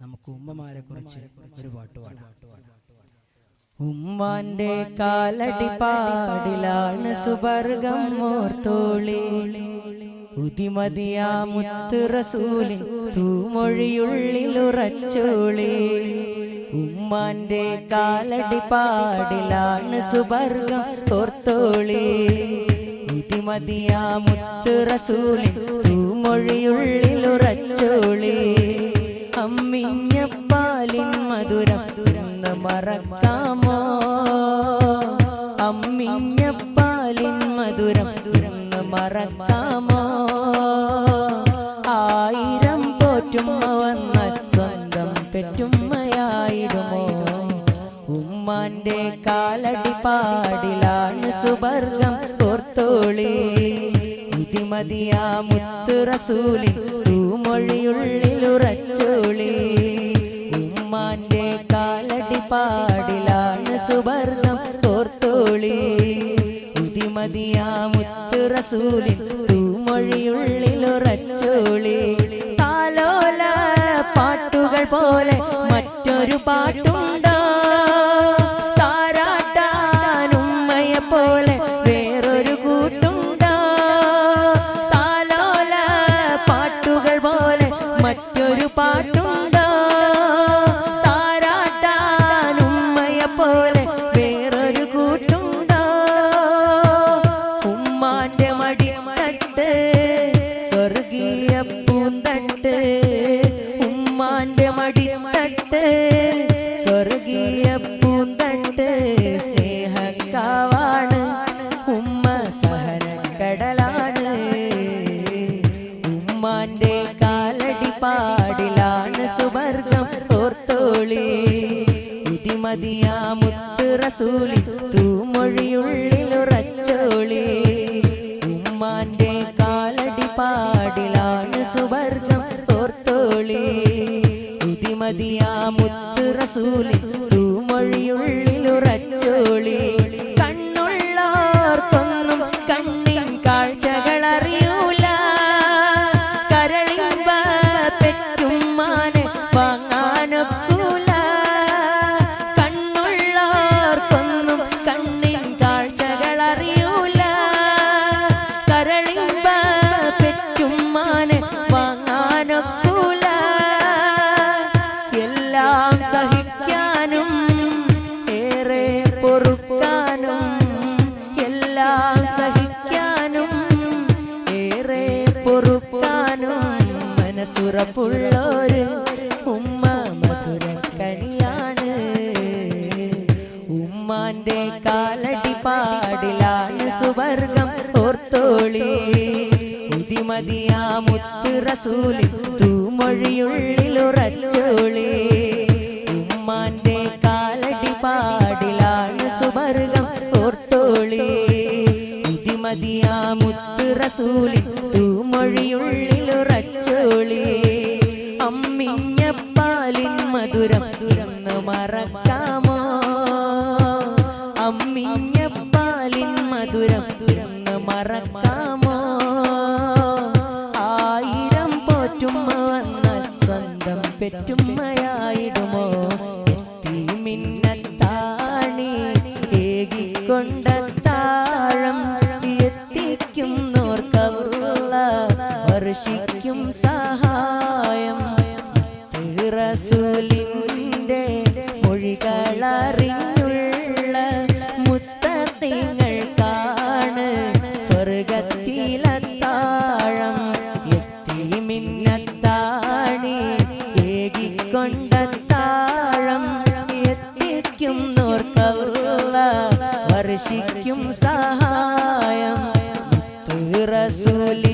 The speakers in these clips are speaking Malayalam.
നമുക്ക് ഉമ്മമാരെ കുറിച്ച് ഒരു പാട്ട് പാടാം. ഉമ്മാന്റെ കാലടി പാടിലാണ് സുബർഗം ഓർത്തോളി ഉതിമതിയാ മുത്ത് റസൂലി തൂമൊഴിയുള്ളിലുറച്ചോളി ഉമ്മാന്റെ കാലടി പാടിലാണ് സുബർഗം ഓർത്തോളി ഉതിമതിയാ മുത്ത് റസൂലി തൂമൊഴിയുള്ളിലുറച്ചോളി അമ്മിഞ്ഞപ്പാലിൻ മധുരം ഇന്ന് മറക്കാമോ? അമ്മിഞ്ഞപ്പാലിൻ മധുരം ഇന്ന് മറക്കാമോ? ആയിരം പോറ്റുമ്മ വന്നാൽ സ്വന്തം പെറ്റുമ്മയായിടുമോ? ഉമ്മാന്റെ കാലടി പാടിലാണ് സുബർഗം ഓർത്തോളി ഇതിമതിയാ മുത്ത് റസൂലി തൂമൊഴിയുള്ളിലുറച്ചോളി ഉമ്മാന്റെ കാലടി പാടിലാണ് സുവർണം ഓർത്തോളി ഇതിമതിയാ മുത്ത് റസൂലി തൂമൊഴിയുള്ളിലുറച്ചോളി. താലോല പാട്ടുകൾ പോലെ മറ്റൊരു പാട്ടുണ്ടോ ഇതിമതിയാ മുത്ത് റസൂലി തൂമൊഴിയുള്ളിലുറച്ചോളി ഉമ്മാന്റെ കാലടി പാടിലാണ് സുവർഗം ഓർത്തോളി ഇതിമതിയാ മുത്ത് റസൂലി തൂമൊഴിയുള്ളിലുറച്ചോളി മനസ്സുറപ്പുള്ളൊരു ഉമ്മ മധുരക്കനിയാണ്. ഉമ്മാന്റെ കാലടി പാടിലാണ് സുവർഗം ഓർത്തോളി. ഉതിമതിയാ മുത്ത് റസൂലി തൂമൊഴിയുള്ളിലുറച്ചോളി ഉമ്മാന്റെ കാലടി പാടിലാണ് സുവർഗം ഓർത്തോളി. ഉതിമതിയാ മുത്ത് റസൂലി പെറ്റുമ്മയായിടുമോ എത്തി മിന്നത്താണി. ഏകിക്കൊണ്ട താഴം എത്തിക്കുന്നോർക്കല്ല വർഷിക്കും ഏകിക്കൊണ്ട എത്തിക്കും എത്തിക്കുന്നോർക്കല്ല വർഷിക്കും സഹായം. റസൂലിന്റെ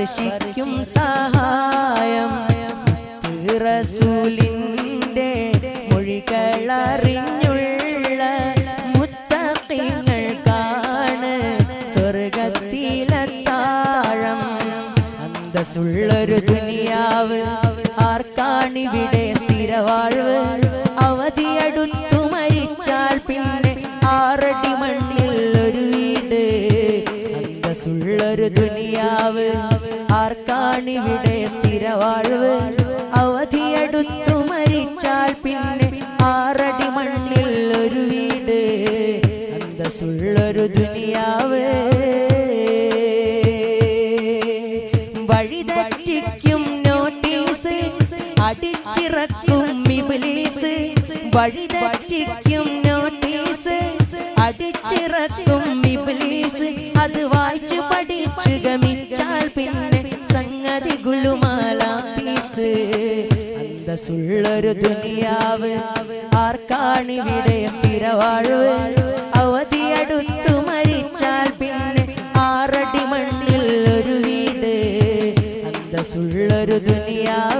വർഷിക്കും സഹായം. റസൂലിന്റെ മൊഴികളറിഞ്ഞുള്ള മുത്തക്കിങ്ങൾക്കാണ് സ്വർഗത്തിലത്താഴം. അന്തസ്സുള്ളൊരു ദുനിയാവ് ആർക്കാണിവിടെ സ്ഥിരവാഴ്വ് ആർക്കാണിവിടെ അവധിയെടുത്തു മരിച്ചാൽ പിന്നെ ആറടി മണ്ണിൽ ഒരു വീട് അന്തസ്സുള്ളൊരു ദുനിയാവ്. വഴിതെറ്റിക്കും നോട്ടീസ് അടിച്ചിറക്കും ഇബ്ലീസ്. വഴിതെറ്റിക്കും നോട്ടീസ് അടിച്ചിറക്കും ഇബ്ലീസ്. അത് വായിച്ചു പഠിച്ചു ഗമിച്ചാൽ അന്തസ്സുള്ളൊരു ദുനിയാവ്. ആർക്കാണിവിടെ സ്ഥിരവാഴ്വ്? അവധിയടുത്തു മരിച്ചാൽ പിന്നെ ആറടി മണ്ണിൽ ഒരു വീട്. അന്തസ്സുള്ളൊരു ദുനിയാവ്